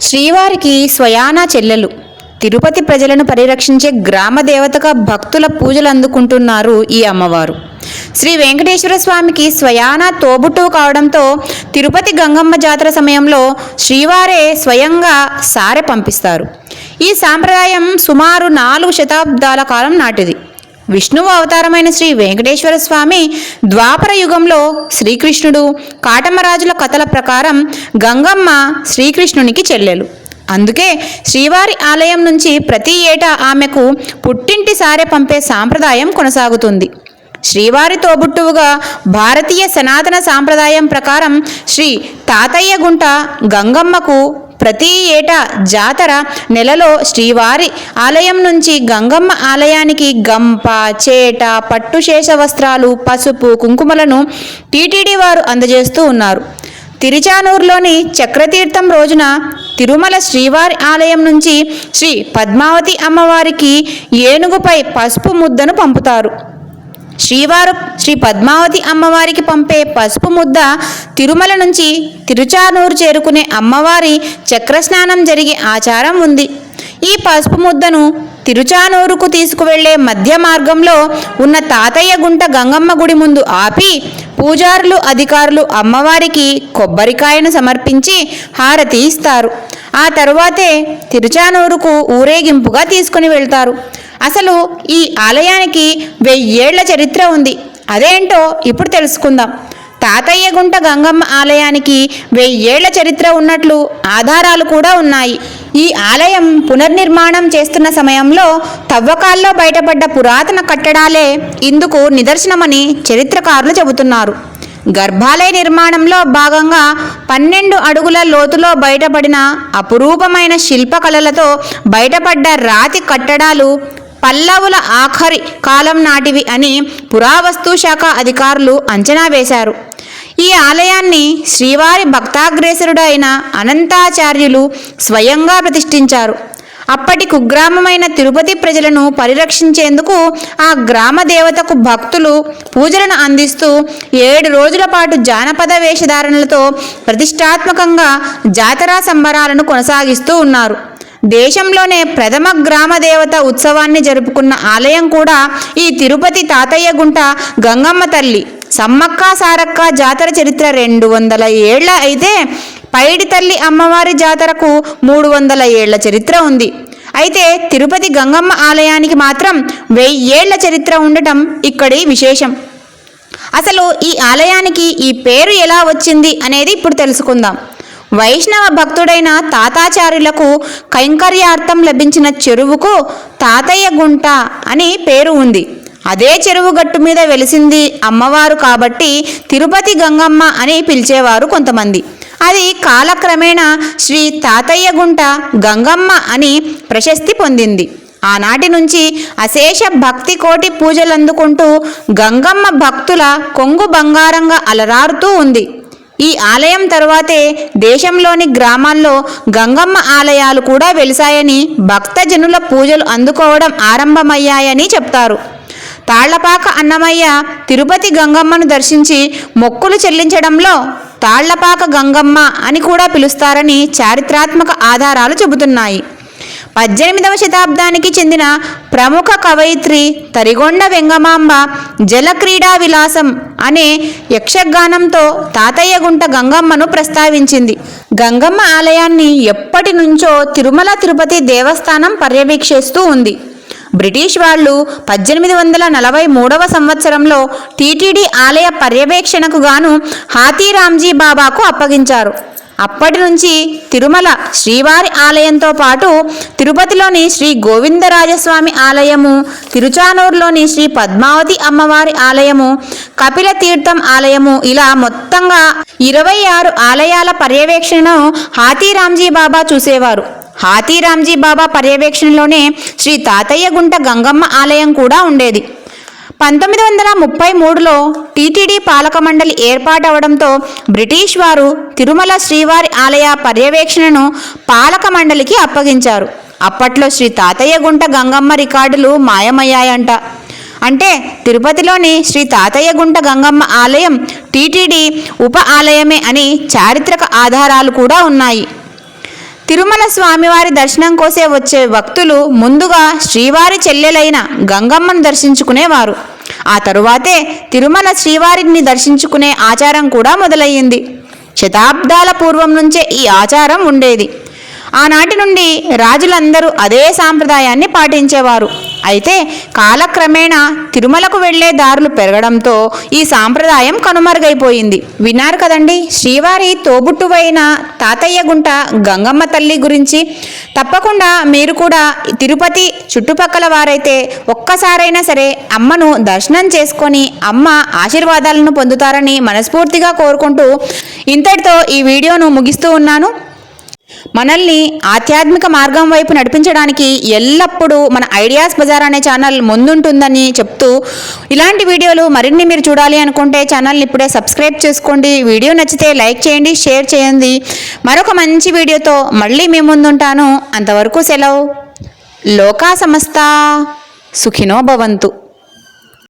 శ్రీవారికి స్వయానా చెల్లెలు. తిరుపతి ప్రజలను పరిరక్షించే గ్రామ దేవతగా భక్తుల పూజలు అందుకుంటున్నారు ఈ అమ్మవారు. శ్రీ వెంకటేశ్వర స్వామికి స్వయానా తోబుట్టువు కావడంతో తిరుపతి గంగమ్మ జాతర సమయంలో శ్రీవారే స్వయంగా సారె పంపిస్తారు. ఈ సాంప్రదాయం సుమారు నాలుగు శతాబ్దాల కాలం నాటిది. విష్ణువు అవతారమైన శ్రీ వెంకటేశ్వర స్వామి ద్వాపర యుగంలో శ్రీకృష్ణుడు కాటమరాజుల కథల ప్రకారం గంగమ్మ శ్రీకృష్ణునికి చెల్లెలు. అందుకే శ్రీవారి ఆలయం నుంచి ప్రతి ఏటా ఆమెకు పుట్టింటి సారె పంపే సాంప్రదాయం కొనసాగుతుంది. శ్రీవారి తోబుట్టువుగా భారతీయ సనాతన సాంప్రదాయం ప్రకారం శ్రీ తాతయ్య గుంట గంగమ్మకు ప్రతి ఏటా జాతర నెలలో శ్రీవారి ఆలయం నుంచి గంగమ్మ ఆలయానికి గంప చేట పట్టు శేష వస్త్రాలు పసుపు కుంకుమలను టీటీడీ వారు అందజేస్తూ ఉన్నారు. తిరుచానూరులోని చక్రతీర్థం రోజున తిరుమల శ్రీవారి ఆలయం నుంచి శ్రీ పద్మావతి అమ్మవారికి ఏనుగుపై పసుపు ముద్దను పంపుతారు. శ్రీవారు శ్రీ పద్మావతి అమ్మవారికి పంపే పసుపు ముద్ద తిరుమల నుంచి తిరుచానూరు చేరుకునే అమ్మవారి చక్రస్నానం జరిగే ఆచారం ఉంది. ఈ పసుపు ముద్దను తిరుచానూరుకు తీసుకువెళ్ళే మధ్య మార్గంలో ఉన్న తాతయ్య గుంట గంగమ్మ గుడి ముందు ఆపి పూజారులు అధికారులు అమ్మవారికి కొబ్బరికాయను సమర్పించి హారతి ఇస్తారు. ఆ తరువాతే తిరుచానూరుకు ఊరేగింపుగా తీసుకుని వెళ్తారు. అసలు ఈ ఆలయానికి వెయ్యేళ్ళ చరిత్ర ఉంది. అదేంటో ఇప్పుడు తెలుసుకుందాం. తాతయ్య గుంట గంగమ్మ ఆలయానికి వెయ్యేళ్ళ చరిత్ర ఉన్నట్లు ఆధారాలు కూడా ఉన్నాయి. ఈ ఆలయం పునర్నిర్మాణం చేస్తున్న సమయంలో తవ్వకాల్లో బయటపడ్డ పురాతన కట్టడాలే ఇందుకు నిదర్శనమని చరిత్రకారులు చెబుతున్నారు. గర్భాలయ నిర్మాణంలో భాగంగా పన్నెండు అడుగుల లోతులో బయటపడిన అపురూపమైన శిల్పకళలతో బయటపడ్డ రాతి కట్టడాలు పల్లవుల ఆఖరి కాలం నాటివి అని పురావస్తు శాఖ అధికారులు అంచనా వేశారు. ఈ ఆలయాన్ని శ్రీవారి భక్తాగ్రేసరుడు అయిన అనంతాచార్యులు స్వయంగా ప్రతిష్ఠించారు. అప్పటి కుగ్రామమైన తిరుపతి ప్రజలను పరిరక్షించేందుకు ఆ గ్రామ దేవతకు భక్తులు పూజలను అందిస్తూ ఏడు రోజుల పాటు జానపద వేషధారణలతో ప్రతిష్టాత్మకంగా జాతరా సంబరాలను కొనసాగిస్తూ ఉన్నారు. దేశంలోనే ప్రథమ గ్రామ దేవత ఉత్సవాన్ని జరుపుకున్న ఆలయం కూడా ఈ తిరుపతి తాతయ్య గుంట గంగమ్మ తల్లి సమ్మక్క సారక్క జాతర చరిత్ర రెండు వందల ఏళ్ళ అయితే పైడి తల్లి అమ్మవారి జాతరకు మూడు వందల ఏళ్ళ చరిత్ర ఉంది. అయితే తిరుపతి గంగమ్మ ఆలయానికి మాత్రం వెయ్యేళ్ళ చరిత్ర ఉండటం ఇక్కడి విశేషం. అసలు ఈ ఆలయానికి ఈ పేరు ఎలా వచ్చింది అనేది ఇప్పుడు తెలుసుకుందాం. వైష్ణవ భక్తుడైన తాతాచార్యులకు కైంకర్యార్థం లభించిన చెరువుకు తాతయ్య గుంట అని పేరు ఉంది. అదే చెరువు గట్టు మీద వెలిసింది అమ్మవారు కాబట్టి తిరుపతి గంగమ్మ అని పిలిచేవారు కొంతమంది. అది కాలక్రమేణా శ్రీ తాతయ్య గుంట గంగమ్మ అని ప్రశస్తి పొందింది. ఆనాటి నుంచి అశేష భక్తి కోటి పూజలందుకుంటూ గంగమ్మ భక్తుల కొంగు బంగారంగా అలరారుతూ ఉంది. ఈ ఆలయం తర్వాతే దేశంలోని గ్రామాల్లో గంగమ్మ ఆలయాలు కూడా వెలిశాయని భక్తజనుల పూజలు అందుకోవడం ఆరంభమయ్యాయని చెప్తారు. తాళ్ళపాక అన్నమయ్య తిరుపతి గంగమ్మను దర్శించి మొక్కులు చెల్లించడంలో తాళ్ళపాక గంగమ్మ అని కూడా పిలుస్తారని చారిత్రాత్మక ఆధారాలు చెబుతున్నాయి. పద్దెనిమిదవ శతాబ్దానికి చెందిన ప్రముఖ కవయిత్రి తరిగొండ వెంగమాంబ జలక్రీడా విలాసం అనే యక్షగానంతో తాతయ్య గుంట గంగమ్మను ప్రస్తావించింది. గంగమ్మ ఆలయాన్ని ఎప్పటి నుంచో తిరుమల తిరుపతి దేవస్థానం పర్యవేక్షిస్తూ ఉంది. బ్రిటిష్ వాళ్ళు పద్దెనిమిది వందల నలభై మూడవ సంవత్సరంలో టీటీడీ ఆలయ పర్యవేక్షణకు గాను హాతీరామ్జీ బాబాకు అప్పగించారు. అప్పటి నుంచి తిరుమల శ్రీవారి ఆలయంతో పాటు తిరుపతిలోని శ్రీ గోవిందరాజస్వామి ఆలయము తిరుచానూరులోని శ్రీ పద్మావతి అమ్మవారి ఆలయము కపిల తీర్థం ఆలయము ఇలా మొత్తంగా ఇరవై ఆరు ఆలయాల పర్యవేక్షణను హాతీరామ్జీ బాబా చూసేవారు. హాతీరామ్జీ బాబా పర్యవేక్షణలోనే శ్రీ తాతయ్య గుంట గంగమ్మ ఆలయం కూడా ఉండేది. పంతొమ్మిది వందల ముప్పై మూడులో టీటీడీ పాలక మండలి ఏర్పాటవడంతో బ్రిటిష్ వారు తిరుమల శ్రీవారి ఆలయ పర్యవేక్షణను పాలక మండలికి అప్పగించారు. అప్పట్లో శ్రీ తాతయ్య గుంట గంగమ్మ రికార్డులు మాయమయ్యాయంట. అంటే తిరుపతిలోని శ్రీ తాతయ్య గుంట గంగమ్మ ఆలయం టీటీడీ ఉప ఆలయమే అని చారిత్రక ఆధారాలు కూడా ఉన్నాయి. తిరుమల స్వామివారి దర్శనం కోసే వచ్చే భక్తులు ముందుగా శ్రీవారి చెల్లెలైన గంగమ్మను దర్శించుకునేవారు. ఆ తరువాతే తిరుమల శ్రీవారిని దర్శించుకునే ఆచారం కూడా మొదలయ్యింది. శతాబ్దాల పూర్వం నుంచే ఈ ఆచారం ఉండేది. ఆనాటి నుండి రాజులందరూ అదే సాంప్రదాయాన్ని పాటించేవారు. అయితే కాలక్రమేణా తిరుమలకు వెళ్ళే దారులు పెరగడంతో ఈ సాంప్రదాయం కనుమరుగైపోయింది. విన్నారు కదండి శ్రీవారి తోబుట్టువైన తాతయ్య గుంట గంగమ్మ తల్లి గురించి. తప్పకుండా మీరు కూడా తిరుపతి చుట్టుపక్కల వారైతే ఒక్కసారైనా సరే అమ్మను దర్శనం చేసుకొని అమ్మ ఆశీర్వాదాలను పొందుతారని మనస్ఫూర్తిగా కోరుకుంటూ ఇంతటితో ఈ వీడియోను ముగిస్తూ ఉన్నాను. మనల్ని ఆధ్యాత్మిక మార్గం వైపు నడిపించడానికి ఎల్లప్పుడూ మన ఐడియాస్ బజార్ అనే ఛానల్ ముందుంటుందని చెప్తూ ఇలాంటి వీడియోలు మరిన్ని మీరు చూడాలి అనుకుంటే ఛానల్ని ఇప్పుడే సబ్స్క్రైబ్ చేసుకోండి. వీడియో నచ్చితే లైక్ చేయండి షేర్ చేయండి. మరొక మంచి వీడియోతో మళ్ళీ మేము ముందుంటాను. అంతవరకు సెలవు. లోకా సమస్త. సుఖినో భవంతు.